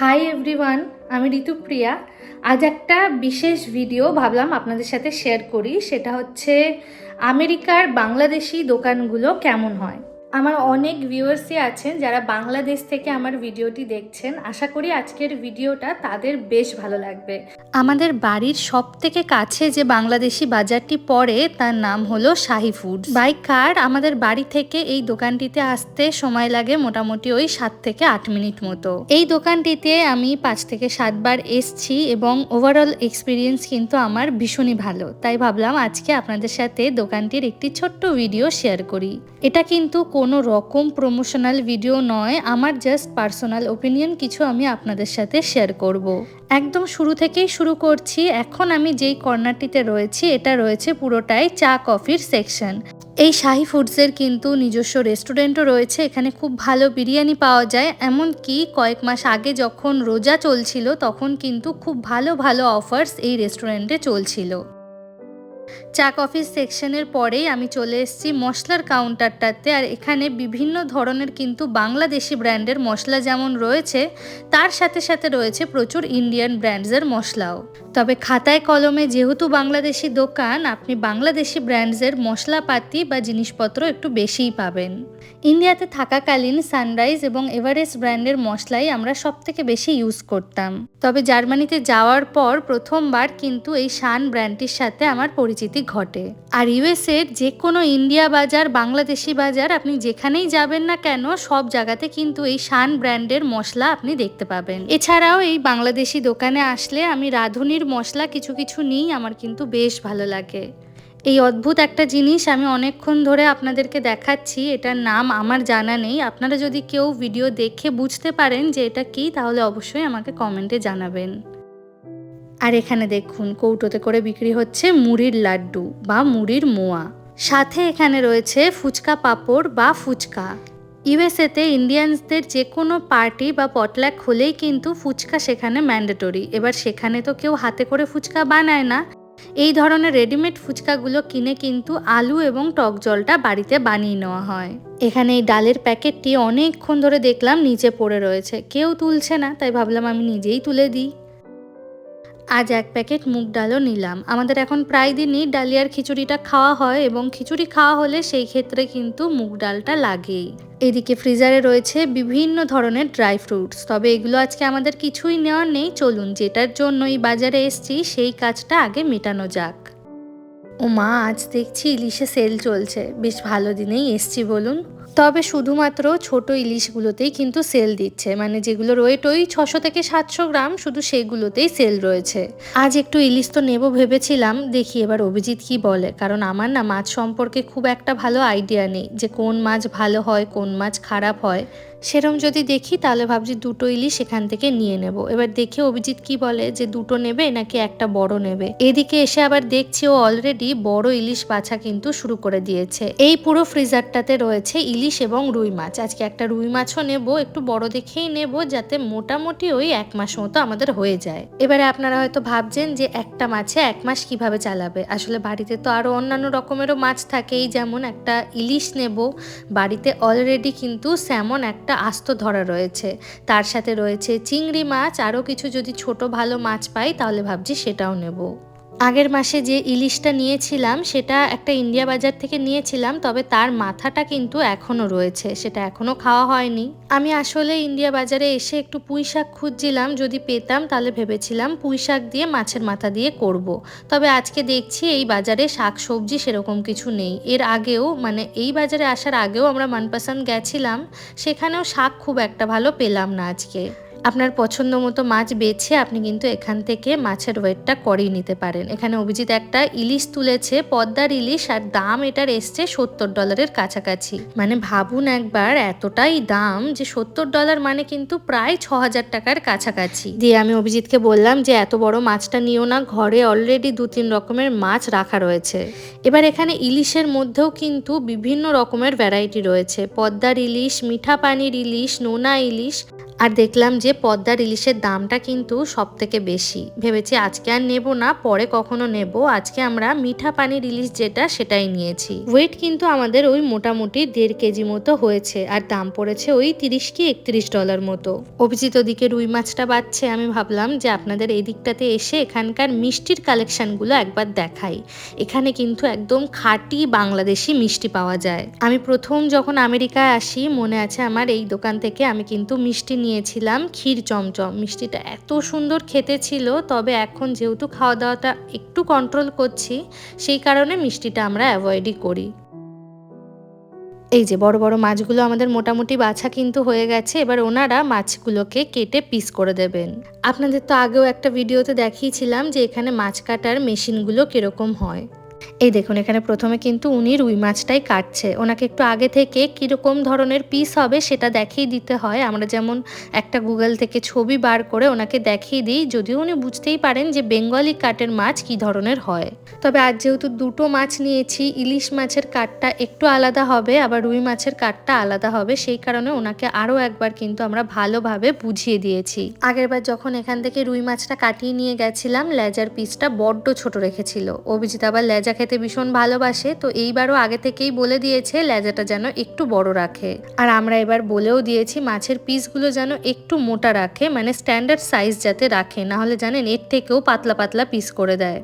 Hi everyone আমি ঋতুপ্রিয়া আজ একটা বিশেষ ভিডিও ভাবলাম আপনাদের সাথে শেয়ার করি। সেটা হচ্ছে আমেরিকার বাংলাদেশি দোকানগুলো কেমন হয়। আমার অনেক ভিউয়ার্সই আছেন যারা বাংলাদেশ থেকে আমার ভিডিওটি দেখছেন। আশা করি আজকের ভিডিওটা তাদের বেশ ভালো লাগবে। আমাদের বাড়ির সব থেকে কাছে যে বাংলাদেশি বাজারটি পড়ে, তার নাম হলো শাহি ফুড বাই কার আমাদের বাড়ি থেকে এই দোকানটিতে আসতে সময় লাগে মোটামুটি ওই সাত থেকে আট মিনিট মতো। এই দোকানটিতে আমি পাঁচ থেকে সাতবার এসছি এবং ওভারঅল এক্সপিরিয়েন্স কিন্তু আমার ভীষণই ভালো। তাই ভাবলাম আজকে আপনাদের সাথে দোকানটির একটি ছোট্ট ভিডিও শেয়ার করি। এটা কিন্তু কোনো রকম প্রমোশনাল ভিডিও নয়, আমার জাস্ট পার্সোনাল ওপিনিয়ন কিছু আমি আপনাদের সাথে শেয়ার করব। একদম শুরু থেকেই শুরু করছি, এখন আমি যেই কর্নারটিতে রয়েছি, এটা রয়েছে পুরোটাই চা কফির সেকশন এই শাহি ফুডসের কিন্তু নিজস্ব রেস্টুরেন্টও রয়েছে, এখানে খুব ভালো বিরিয়ানি পাওয়া যায়, এমনকি কয়েক মাস আগে যখন রোজা চলছিল, তখন কিন্তু খুব ভালো ভালো অফার্স এই রেস্টুরেন্টে চলছিল চা কফি সেকশনের পরেই আমি চলে এসেছি মশলার কাউন্টারটাতে। আর এখানে বিভিন্ন ধরনের কিন্তু বাংলাদেশি ব্র্যান্ডের মশলা যেমন রয়েছে, তার সাথে সাথে রয়েছে প্রচুর ইন্ডিয়ান ব্র্যান্ডসের মশলাও। তবে খাতায় কলমে যেহেতু বাংলাদেশি দোকান, আপনি বাংলাদেশি ব্র্যান্ডসের মশলাপাতি বা জিনিসপত্র একটু বেশিই পাবেন। ইন্ডিয়াতে থাকাকালীন সানরাইজ এবং এভারেস্ট ব্র্যান্ডের মশলাই আমরা সব থেকে বেশি ইউজ করতাম। তবে জার্মানিতে যাওয়ার পর প্রথমবার কিন্তু এই শান ব্র্যান্ডটির সাথে আমার পরিচিতি ঘটে। আর ইউএসএর যে কোনো ইন্ডিয়া বাজার, বাংলাদেশি বাজার আপনি যেখানেই যাবেন না কেন, সব জায়গাতে কিন্তু এই শান ব্র্যান্ডের মশলা আপনি দেখতে পাবেন। এছাড়াও এই বাংলাদেশি দোকানে আসলে আমি রাঁধুনির মশলা কিছু কিছু নিই, আমার কিন্তু বেশ ভালো লাগে। এই অদ্ভুত একটা জিনিস আমি অনেকক্ষণ ধরে আপনাদেরকে দেখাচ্ছি, এটার নাম আমার জানা নেই। আপনারা যদি কেউ ভিডিও দেখে বুঝতে পারেন যে এটা কি, তাহলে অবশ্যই আমাকে কমেন্টে জানাবেন। আর এখানে দেখুন, কৌটোতে করে বিক্রি হচ্ছে মুড়ির লাড্ডু বা মুড়ির মোয়া। সাথে এখানে রয়েছে ফুচকা পাঁপড় বা ফুচকা। ইউএসএতে ইন্ডিয়ানসদের যে কোনো পার্টি বা পটলাক হলেই কিন্তু ফুচকা সেখানে ম্যান্ডেটরি। এবার সেখানে তো কেউ হাতে করে ফুচকা বানায় না। এই ধরনের রেডিমেড ফুচকাগুলো কিনে কিন্তু আলু এবং টক জলটা বাড়িতে বানিয়ে নেওয়া হয়। এখানে এই ডালের প্যাকেটটি অনেকক্ষণ ধরে দেখলাম নিচে পড়ে রয়েছে। কেউ তুলছে না, তাই ভাবলাম আমি নিজেই তুলে দিই। আজ এক প্যাকেট মুগ ডালও নিলাম। আমাদের এখন প্রায় দিনই ডালিয়ার খিচুড়িটা খাওয়া হয় এবং খিচুড়ি খাওয়া হলে সেই ক্ষেত্রে কিন্তু মুগ ডালটা লাগেই। এদিকে ফ্রিজারে রয়েছে বিভিন্ন ধরনের ড্রাই ফ্রুটস, তবে এগুলো আজকে আমাদের কিছুই নেওয়ার নেই। চলুন, যেটার জন্য এই বাজারে এসছি, সেই কাজটা আগে মেটানো যাক। ও মা আজ দেখছি ইলিশে সেল চলছে। বেশ ভালো দিনেই এসছি, বলুন। তবে শুধুমাত্র ছোট ইলিশগুলোতেই কিন্তু সেল দিচ্ছে। মানে যেগুলোর ওয়েট ওই ছশো থেকে সাতশো গ্রাম শুধু সেগুলোতেই সেল রয়েছে। আজ একটু ইলিশ তো নেব ভেবেছিলাম, দেখি এবার অভিজিৎ কি বলে। কারণ আমার না মাছ সম্পর্কে খুব একটা ভালো আইডিয়া নেই যে কোন মাছ ভালো হয়, কোন মাছ খারাপ হয়। সেরম যদি দেখি, তাহলে ভাবছি দুটো ইলিশ এখান থেকে নিয়ে নেব। এবার দেখে অভিজিৎ কি বলে যে দুটো নেবে নাকি একটা বড় নেবে। এদিকে এসে আবার দেখছি ও অলরেডি বড় ইলিশ বাছা কিন্তু শুরু করে দিয়েছে। এই পুরো ফ্রিজারটাতে রয়েছে ইলিশ এবং রুই মাছ। আজকে একটা রুই মাছও নেব, একটু বড় দেখেই নেব যাতে মোটামুটি ওই এক মাস মতো আমাদের হয়ে যায়। এবারে আপনারা হয়তো ভাবছেন যে একটা মাছে এক মাস কীভাবে চালাবে? আসলে বাড়িতে তো আরও অন্যান্য রকমেরও মাছ থাকেই, যেমন একটা ইলিশ নেব। বাড়িতে অলরেডি কিন্তু স্যামন একটা একটা আস্ত ধরা রয়েছে। তার সাথে রয়েছে চিংড়ি মাছ, আরও কিছু যদি ছোট ভালো মাছ পাই, তাহলে ভাবছি সেটাও নেব। আগের মাসে যে ইলিশটা নিয়েছিলাম, সেটা একটা ইন্ডিয়া বাজার থেকে নিয়েছিলাম, তবে তার মাথাটা কিন্তু এখনও রয়েছে, সেটা এখনও খাওয়া হয়নি। আমি আসলে ইন্ডিয়া বাজারে এসে একটু পুঁই শাক খুঁজছিলাম, যদি পেতাম তাহলে ভেবেছিলাম পুঁই শাক দিয়ে মাছের মাথা দিয়ে করব। তবে আজকে দেখছি এই বাজারে শাক সবজি সেরকম কিছু নেই। এর আগেও মানে এই বাজারে আসার আগেও আমরা মনপসন্দ গেছিলাম, সেখানেও শাক খুব একটা ভালো পেলাম না আজকে। আপনার পছন্দ মতো মাছ বেছে আপনি কিন্তু এখান থেকে মাছের ওয়েটটা করিয়ে নিতে পারেন। এখানে অভিজিৎ একটা ইলিশ তুলেছে, পদ্মার ইলিশ আর দাম এটার এসছে সত্তর ডলারের কাছাকাছি। মানে ভাবুন একবার এতটাই দাম যে সত্তর ডলার মানে কিন্তু প্রায় ছ হাজার টাকার কাছাকাছি। দিয়ে আমি অভিজিৎকে বললাম যে এত বড় মাছটা নিও না, ঘরে অলরেডি দু তিন রকমের মাছ রাখা রয়েছে। এবার এখানে ইলিশের মধ্যেও কিন্তু বিভিন্ন রকমের ভ্যারাইটি রয়েছে। পদ্মার ইলিশ, মিঠা পানির ইলিশ, নোনা ইলিশ আর দেখলাম যে পদ্মার ইলিশের দামটা কিন্তু সব থেকে বেশি। ভেবেছি আজকে আর নেব না, পরে কখনো নেব। আজকে আমরা মিঠা পানির ইলিশ যেটা, সেটাই নিয়েছি। ওয়েট কিন্তু আমাদের ওই মোটামুটি দেড় কেজি মতো হয়েছে, আর দাম পড়েছে ওই তিরিশ কি একত্রিশ ডলার মতো। অভিজিৎ ওদিকে রুই মাছটা বাচ্ছে আমি ভাবলাম যে আপনাদের এই দিকটাতে এসে এখানকার মিষ্টির কালেকশনগুলো একবার দেখাই। এখানে কিন্তু একদম খাঁটি বাংলাদেশি মিষ্টি পাওয়া যায়। আমি প্রথম যখন আমেরিকায় আসি, মনে আছে আমার এই দোকান থেকে আমি কিন্তু মিষ্টি নিয়েছিলাম ক্ষীর চমচম। মিষ্টিটা এত সুন্দর খেতে ছিল, তবে এখন যেহেতু খাওয়া দাওয়াটা একটু কন্ট্রোল করছি, সেই কারণে মিষ্টিটা আমরা অ্যাভয়েডই করি। এই যে বড় বড় মাছগুলো আমাদের মোটামুটি বাছা কিন্তু হয়ে গেছে, এবার ওনারা মাছগুলোকে কেটে পিস করে দেবেন। আপনাদের তো আগেও একটা ভিডিওতে দেখিয়েছিলাম যে এখানে মাছ কাটার মেশিনগুলো কীরকম হয়। এই দেখুন, এখানে প্রথমে কিন্তু উনি রুই মাছটাই কাটছে। ওনাকে একটু আগে থেকে কীরকম ধরনের পিস হবে সেটা দেখিয়ে দিতে হয়। আমরা যেমন একটা গুগল থেকে ছবি বার করে ওনাকে দেখিয়ে দিই, যদিও উনি বুঝতেই পারেন যে বেঙ্গলি কাটের মাছ কী ধরনের হয়। তবে আজ যেহেতু দুটো মাছ নিয়েছি, ইলিশ মাছের কাটটা একটু আলাদা হবে, আবার রুই মাছের কাটটা আলাদা হবে, সেই কারণে ওনাকে আরও একবার কিন্তু আমরা ভালোভাবে বুঝিয়ে দিয়েছি। আগেরবার যখন এখান থেকে রুই মাছটা কাটিয়ে নিয়ে গেছিলাম, লেজার পিসটা বড্ড ছোট রেখেছিল। অভিজিৎ আবার লেজা খেতে ভীষণ ভালোবাসে, তো এইবারও আগে থেকেই বলে দিয়েছে লেজাটা যেন একটু বড় রাখে। আর আমরা এবার বলেও দিয়েছি মাছের পিসগুলো যেন একটু মোটা রাখে মানে স্ট্যান্ডার্ড সাইজ যাতে রাখে, না হলে জানেন এর থেকেও পাতলা পাতলা পিস করে দেয়।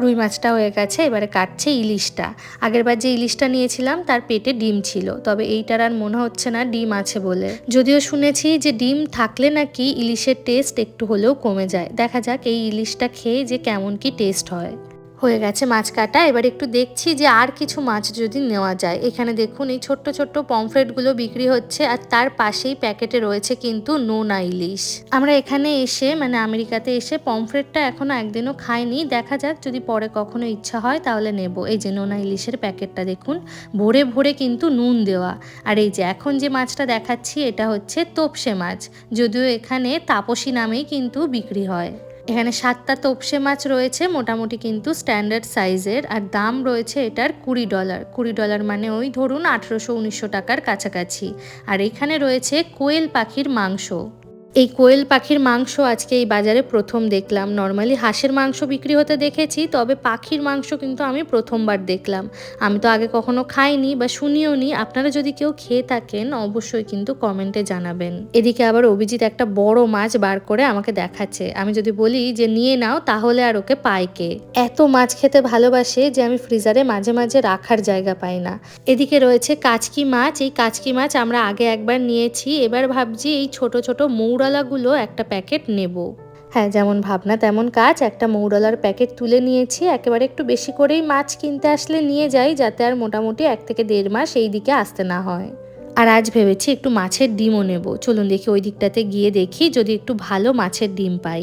রুই মাছটা হয়ে গেছে, এবারে কাটছে ইলিশটা। আগেরবার যে ইলিশটা নিয়েছিলাম, তার পেটে ডিম ছিল, তবে এইটার আর মনে হচ্ছে না ডিম আছে বলে। যদিও শুনেছি যে ডিম থাকলে নাকি ইলিশের টেস্ট একটু হলেও কমে যায়। দেখা যাক এই ইলিশটা খেয়ে যে কেমন কি টেস্ট হয়। হয়ে গেছে মাছ কাটা। এবার একটু দেখছি যে আর কিছু মাছ যদি নেওয়া যায়। এখানে দেখুন এই ছোট্ট ছোট্ট পমফ্রেটগুলো বিক্রি হচ্ছে আর তার পাশেই প্যাকেটে রয়েছে কিন্তু নোনা ইলিশ। আমরা এখানে এসে মানে আমেরিকাতে এসে পমফ্রেটটা এখনও একদিনও খাইনি। দেখা যাক যদি পরে কখনো ইচ্ছা হয় তাহলে নেব। এই যে নোনা ইলিশের প্যাকেটটা দেখুন, ভরে ভরে কিন্তু নুন দেওয়া। আর এই যে এখন যে মাছটা দেখাচ্ছি এটা হচ্ছে তোপসে মাছ। যদিও এখানে তাপসী নামেই কিন্তু বিক্রি হয়। এখানে সাতটা তোপসে মাছ রয়েছে, মোটামুটি কিন্তু স্ট্যান্ডার্ড সাইজের আর দাম রয়েছে এটার কুড়ি ডলার কুড়ি ডলার মানে ওই ধরুন আঠেরোশো, উনিশশো টাকার কাছাকাছি। আর এখানে রয়েছে কোয়েল পাখির মাংস। এই কোয়েল পাখির মাংস আজকে এই বাজারে প্রথম দেখলাম। নর্মালি হাঁসের মাংস বিক্রি হতে দেখেছি, তবে পাখির মাংস কিন্তু আমি প্রথমবার দেখলাম। আমি তো আগে কখনো খাইনি বা শুনিও নি। আপনারা যদি কেউ খেয়ে থাকেন, অবশ্যই কিন্তু কমেন্টে জানাবেন। এদিকে আবার অভিজিৎ একটা বড় মাছ বার করে আমাকে দেখাচ্ছে। আমি যদি বলি যে, নিয়ে নাও, তাহলে আর ওকে পায় কে? এত মাছ খেতে ভালোবাসে যে, আমি ফ্রিজারে মাঝে মাঝে রাখার জায়গা পাই না। এদিকে রয়েছে কাচকি মাছ। এই কাচকি মাছ আমরা আগে একবার নিয়েছি। এবার ভাবছি এই ছোট ছোট মৌরালাগুলো একটা প্যাকেট নেব। হ্যাঁ যেমন ভাবনা, তেমন কাজ। একটা মৌরালার প্যাকেট তুলে নিয়েছি। একেবারে একটু বেশি করেই মাছ কিনতে আসলে নিয়ে যাই, যাতে আর মোটামুটি এক থেকে দেড় মাস এই দিকে আসতে না হয়। আর আজ ভেবেছি একটু মাছের ডিমও নেব। চলুন দেখি ওই দিকটাতে গিয়ে দেখি, যদি একটু ভালো মাছের ডিম পাই।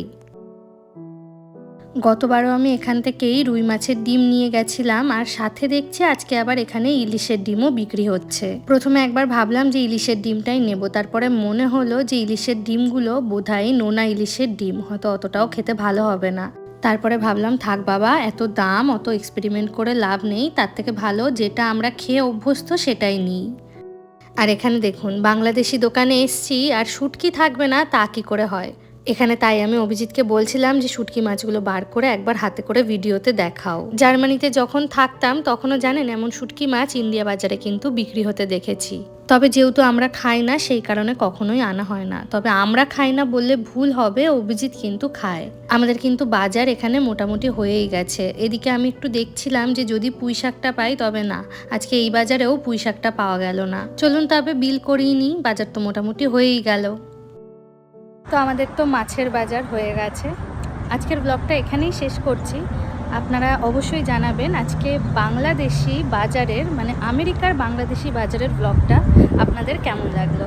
গতবারও আমি এখান থেকেই রুই মাছের ডিম নিয়ে গেছিলাম আর সাথে দেখছি আজকে আবার এখানে ইলিশের ডিমও বিক্রি হচ্ছে। প্রথমে একবার ভাবলাম যে ইলিশের ডিমটাই নেব, তারপরে মনে হলো যে ইলিশের ডিমগুলো বোধহয় নোনা ইলিশের ডিম, হয়তো অতটাও খেতে ভালো হবে না। তারপরে ভাবলাম, থাক বাবা, এত দাম, অত এক্সপেরিমেন্ট করে লাভ নেই, তার থেকে ভালো যেটা আমরা খেয়ে অভ্যস্ত সেটাই নিই। আর এখানে দেখুন, বাংলাদেশি দোকানে এসছি, আর শুটকি থাকবে না, তা কি করে হয়? এখানে তাই আমি অভিজিৎকে বলছিলাম যে শুটকি মাছগুলো বার করে একবার হাতে করে ভিডিওতে দেখাও। জার্মানিতে যখন থাকতাম, তখনও জানেন এমন শুটকি মাছ ইন্ডিয়া বাজারে কিন্তু বিক্রি হতে দেখেছি। তবে যেহেতু আমরা খাই না, সেই কারণে কখনোই আনা হয় না। তবে আমরা খাই না বললে ভুল হবে, অভিজিৎ কিন্তু খায়। আমাদের কিন্তু বাজার এখানে মোটামুটি হয়েই গেছে। এদিকে আমি একটু দেখছিলাম যে যদি পুঁই শাকটা পাই, তবে না। আজকে এই বাজারেও পুঁই শাকটা পাওয়া গেল না। চলুন তবে বিল করিয়ে নিই, বাজার তো মোটামুটি হয়েই গেল। তো আমাদের তো মাছের বাজার হয়ে গেছে। আজকের ব্লগটা এখানেই শেষ করছি। আপনারা অবশ্যই জানাবেন আজকে বাংলাদেশি বাজারের মানে আমেরিকার বাংলাদেশি বাজারের ব্লগটা আপনাদের কেমন লাগল।